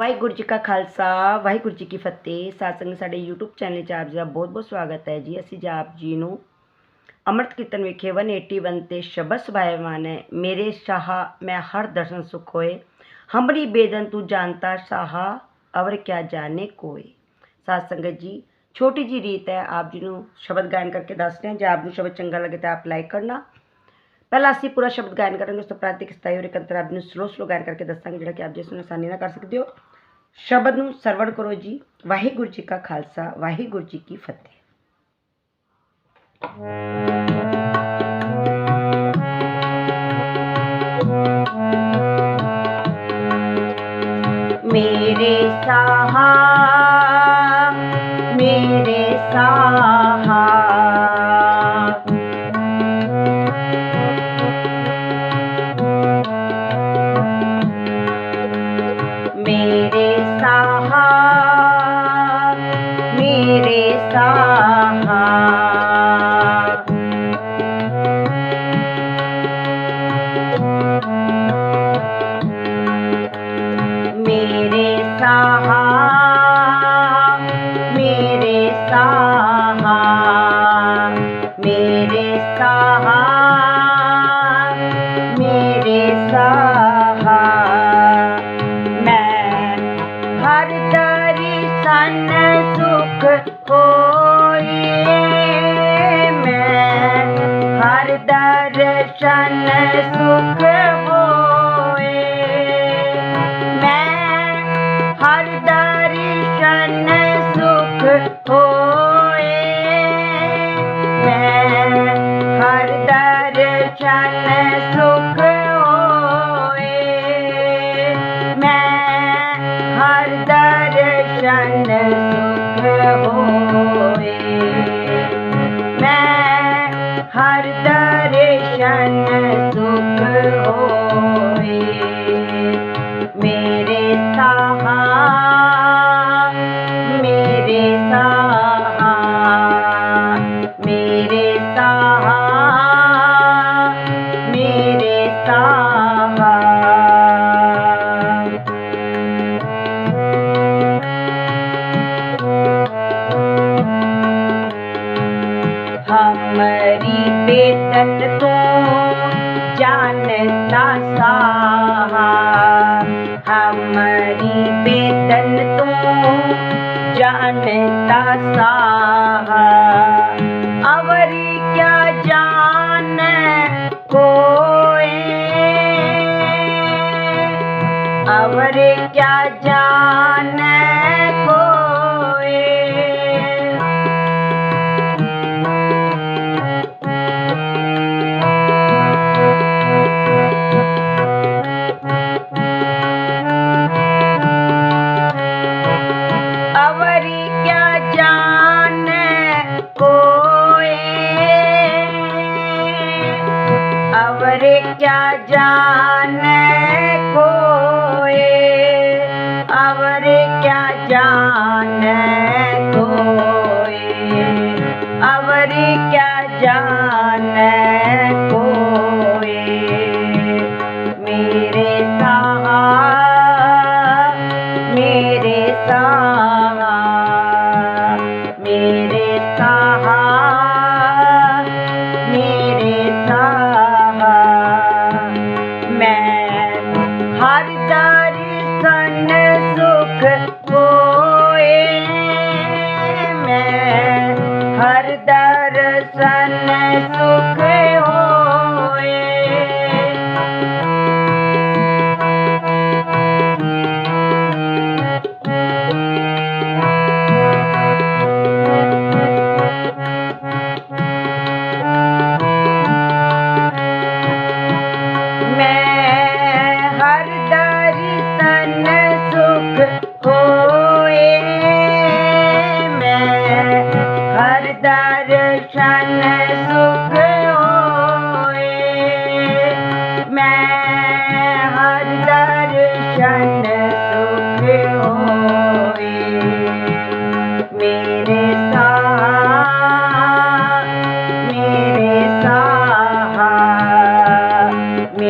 ਵਾਹਿਗੁਰੂ ਜੀ ਕਾ ਖਾਲਸਾ, ਵਾਹਿਗੁਰੂ ਜੀ ਕੀ ਫਤਿਹ। ਸਾਸੰਗ ਸਾਡੇ YouTube channel 'ਚ ਆਪ ਜੀ ਦਾ ਬਹੁਤ-ਬਹੁਤ ਸਵਾਗਤ ਹੈ ਜੀ। ਅਸੀਂ ਜੀ ਆਪ ਜੀ ਨੂੰ ਅੰਮ੍ਰਿਤ ਕੀਰਤਨ ਵਿਖੇ 181 ਤੇ ਸ਼ਬਦ ਸੁਭਾਇਮਾਨ ਹੈ। ਮੇਰੇ ਸ਼ਾਹ, ਮੈਂ ਹਰ ਦਰਸ਼ਨ ਸੁਖ ਹੋਏ। ਹਮਰੀ ਬੇਦਨ ਤੂੰ ਜਾਣਤਾ ਸ਼ਾਹ, ਅਵਰ ਕਿਆ ਜਾਣੇ ਕੋਏ। ਸਾਧ ਸੰਗਤ ਜੀ, ਛੋਟੀ ਜੀ ਰੀਤ ਹੈ। ਆਪ ਜੀ ਨੂੰ ਸ਼ਬਦ ਗਾਇਨ ਕਰਕੇ ਦੱਸਦੇ ਹਾਂ। ਜੇ ਆਪ ਨੂੰ ਸ਼ਬਦ ਚੰਗਾ ਲੱਗੇ ਤਾਂ ਆਪ ਲਾਈਕ ਕਰਨਾ। ਪਹਿਲਾਂ ਅਸੀਂ ਪੂਰਾ ਸ਼ਬਦ ਗਾਇਨ ਕਰਾਂਗੇ, ਉਸ ਤੋਂ ਬਾਅਦ ਇੱਕ ਸਤਾਈ ਔਰ ਇਕੰਤਰ ਆਪ ਨੂੰ ਸਲੋ ਸਲੋ ਗਾਇਨ ਕਰਕੇ ਦੱਸਾਂਗੇ, ਜਿਹੜਾ ਕਿ ਆਪ ਜਿਸ ਨੂੰ ਆਸਾਨੀ ਨਾਲ ਕਰ ਸਕਦੇ ਹੋ। ਸ਼ਬਦ ਨੂੰ ਸਰਵਣ ਕਰੋ ਜੀ ਵਾਹਿਗੁਰੂ ਜੀ ਕਾ ਖਾਲਸਾ ਵਾਹਿਗੁਰੂ ਜੀ ਕੀ ਫਤਿਹ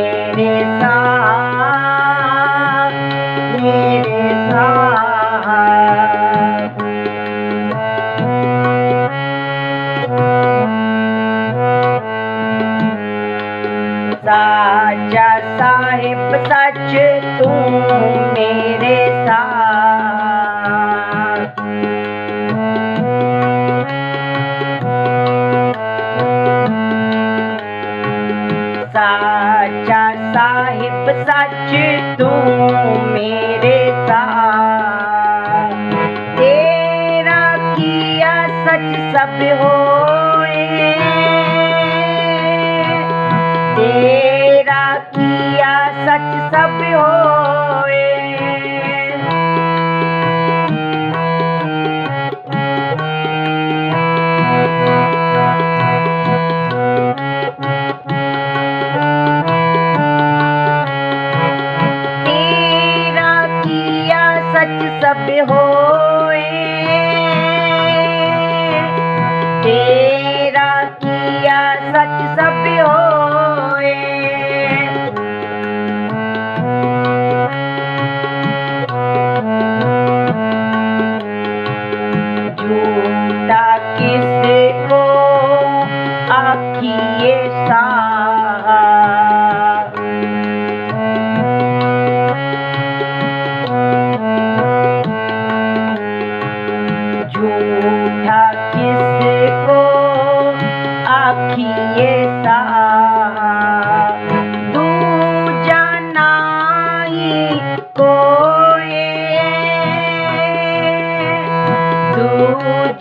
It is Song. सच तू मेरे साथ। तेरा किया सच सब हो तेरा किया सच सब हो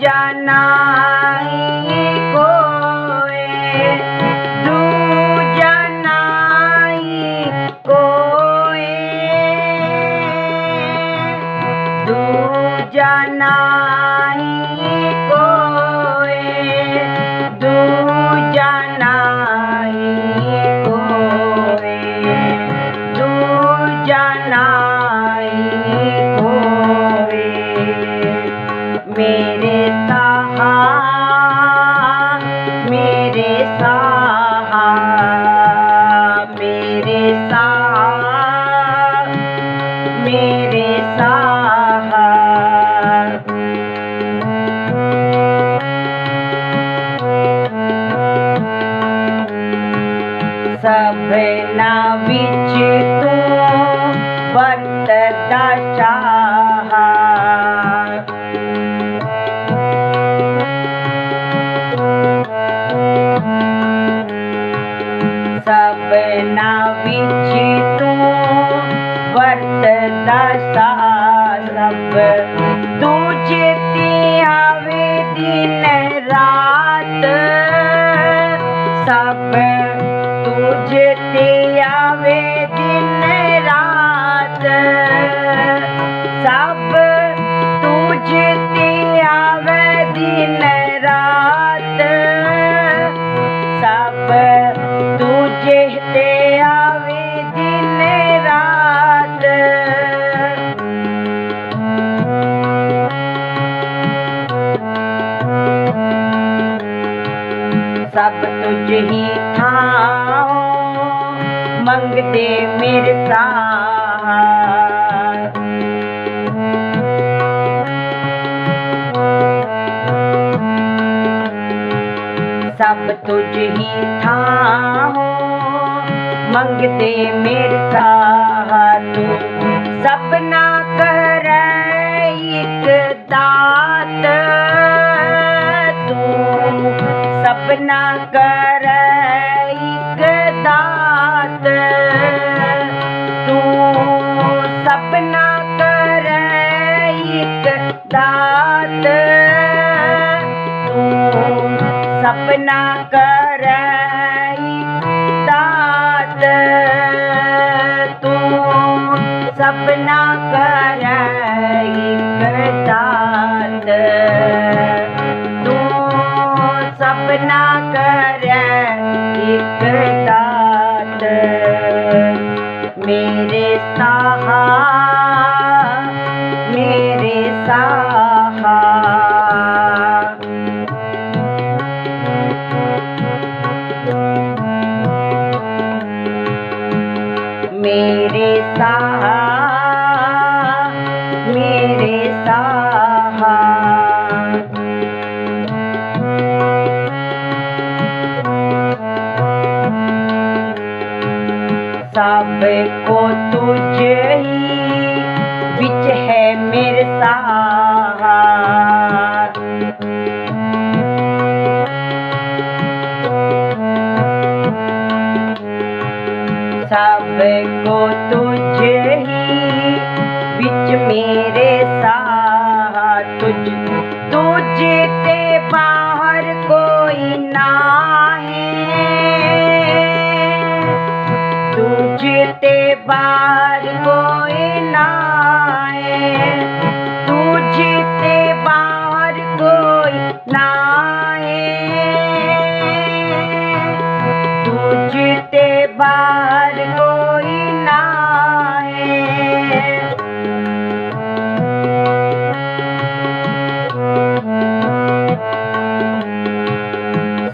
जाना ਰੱਬ ਦੂਜੇ ਤੇ ਆਵੇ ਦੀ ਤੁਝ ਹੀ ਥਾਉ ਮੰਗਦੇ ਮੇਰੇ ਸਾਥ ਸਭ ਤੁਝ ਹੀ ਥਾਉ ਮੰਗਦੇ ਮੇਰੇ ਸਾਥ ਸਪਨਾ ਸਪਨਾ ਨਾ ਕਰੈ ਤੂੰ ਸਭ ਨਾ ਕਰੈ ਇਕ ਕਰੈ मेरे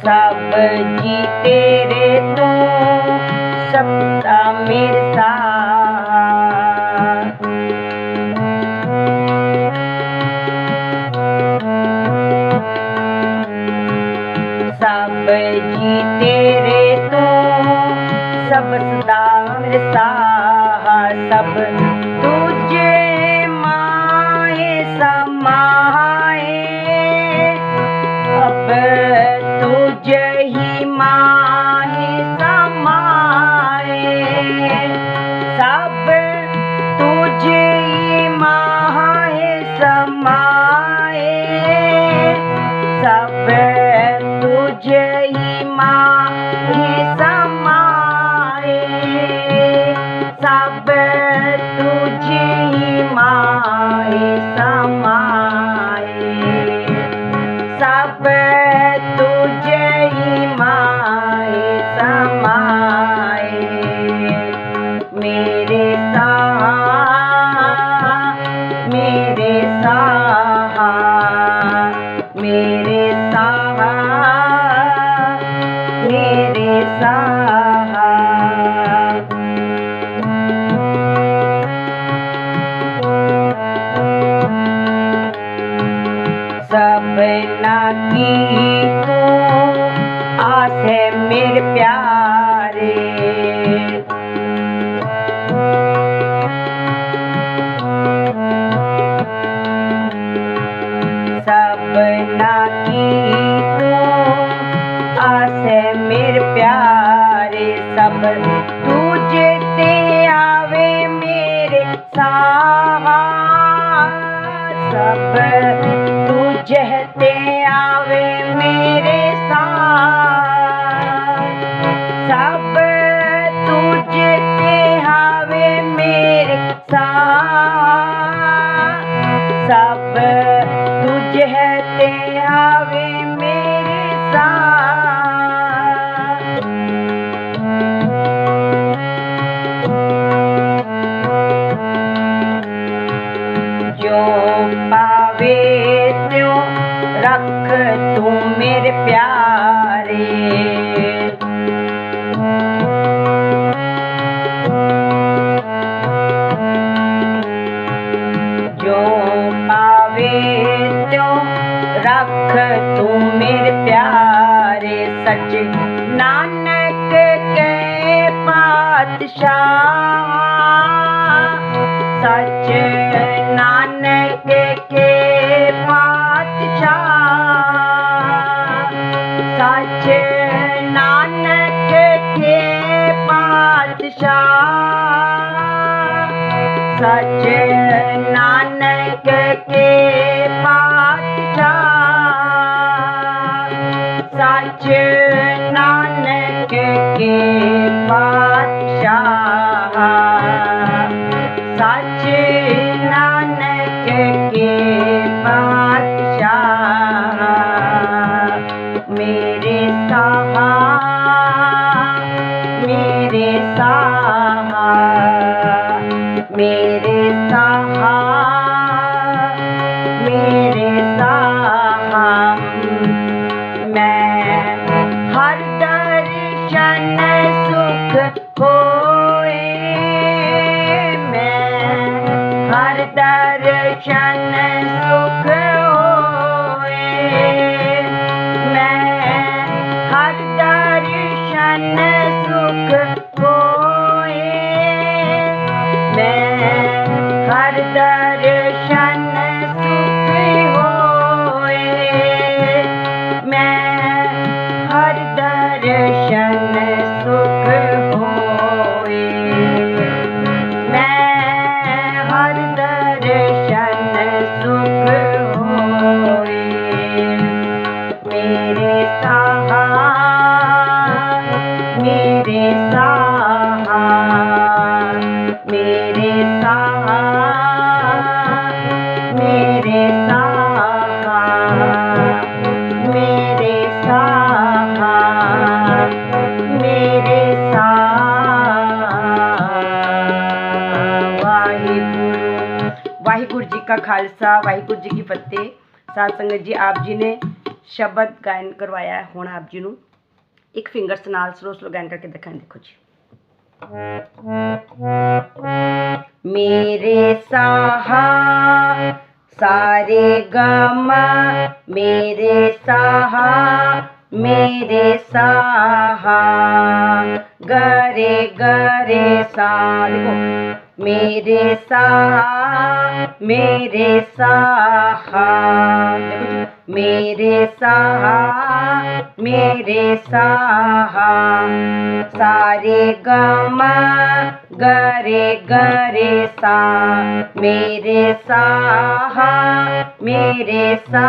ਸਭ ਜੀ ਤੇਰੇ ਤੂੰ ਸੱਤਾ ਮਿਰਸਾ ਸਭ ਜੀ ਤੇਰੇ ਤੂੰ ਸਭ ਸਦਾ ਮਿਰਸਾ ਸਭ की है मेरे प्यारे। सपना की है मेरे प्यारे। सब तुझे आवे मेरे साहा सब प्यारे पातशाह सच नानक के पातशाह सच नानक के ਜੀ ਕਾ ਖਾਲਸਾ ਵਾਹਿਗੁਰੂ ਜੀ ਕੀ ਫਤਿਹ ਸਾਧ ਸੰਗਤ ਜੀ ਆਪ ਜੀ ਨੇ ਸ਼ਬਦ ਗਾਇਨ ਕਰਵਾਇਆ ਹੈ। ਹੁਣ ਆਪ ਜੀ ਨੂੰ ਇੱਕ ਫਿੰਗਰਸ ਨਾਲ ਸਲੋ ਸਲੋ ਗਾਇਨ ਕਰਕੇ ਦਿਖਾਣ ਦੇਖੋ ਜੀ ਮੇਰੇ ਸਾਹਾ ਸਾਰੇ ਗਮਾ ਮੇਰੇ ਸਾਹਾ ਮੇਰੇ ਸਾਹਾ ਗਰੇ ਗਰੇ ਸਾ ਦੇਖੋ मेरे सा मेरे सा मेरे सा मेरे सा सारे गमा गरे गरे सा, मेरे सा मेरे सा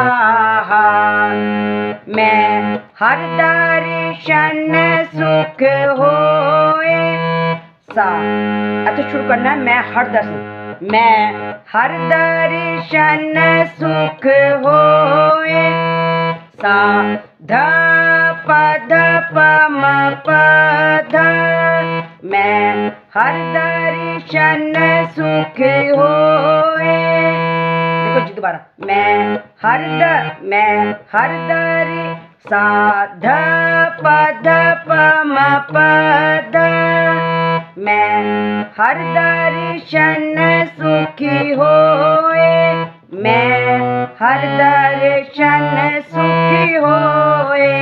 मैं हर दर्शन सुख होए सा। अच्छा शुरू करना है। मैं हर दर्शन। मैं हर दर्शन सुख होए। सा ध प ध प म, प, ध। मैं हर दर्शन सुख होए। देखो जी दोबारा। मैं हर द, मैं हर दर। सा ध प ध प म, प, ध। मैं हर दर्शन सुखी होए। मैं हर दर्शन सुखी होए।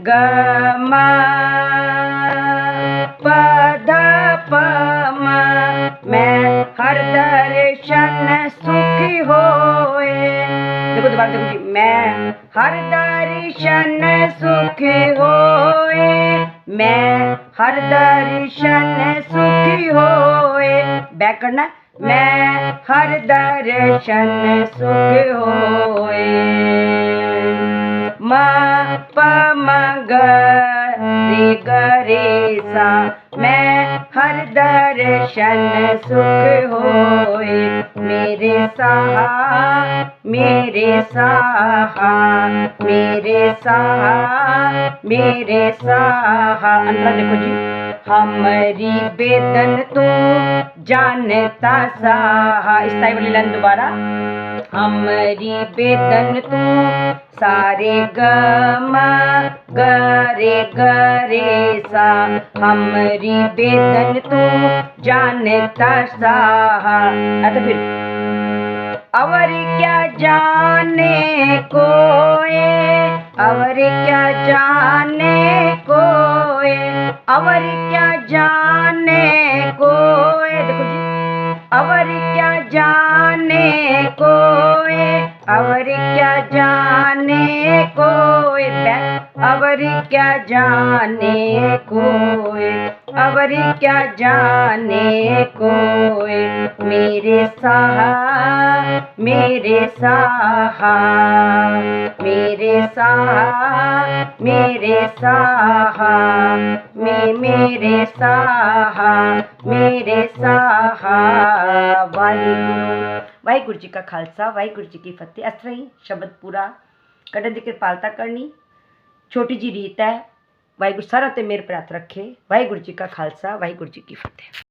गमा हर दर्शन सुखी मैं हर दर्शन सुखी होए। मैं हर दर्शन सुखी होए बैक करना मैं हर दर्शन सुख होए म प म ग रे ग रे सा मैं हर दर्शन सुख होए। मेरे साहा मेरे साहा मेरे साहा मेरे साहा। अंदर देखो जी, हमारी बेदन तू जानता साहा। इस टाइप वाली लाइन दोबारा हमारी बेतन तू सारे गम गरे गरे सा। हमारी बेदन तू जानता साहा। अच्छा फिर। और क्या जाने कोए? अवर क्या जाने कोए? अवर क्या जाने कोए? देखो जी। और क्या जाने कोए अवर क्या जाने कोई अवर क्या जाने कोई। अवर क्या जाने कोई। मेरे साहा मेरे साहा मेरे साहा मेरे साहा, मैं मेरे साहा मेरे साहा वाली ਵਾਹਿਗੁਰੂ ਜੀ ਕਾ ਖਾਲਸਾ ਵਾਹਿਗੁਰੂ ਜੀ ਕੀ ਫਤਿਹ ਇਸ ਤਰ੍ਹਾਂ ਹੀ ਸ਼ਬਦ ਪੂਰਾ ਕੱਢਣ ਦੀ ਕਿਰਪਾਲਤਾ ਕਰਨੀ ਛੋਟੀ ਜੀ ਰੀਤ ਹੈ ਵਾਹਿਗੁਰੂ ਸਾਰਾ ਤੇ ਮੇਰੇ ਪ੍ਰਾਤ ਰੱਖੇ ਵਾਹਿਗੁਰੂ ਜੀ ਕਾ ਖਾਲਸਾ ਵਾਹਿਗੁਰੂ ਜੀ ਕੀ ਫਤਿਹ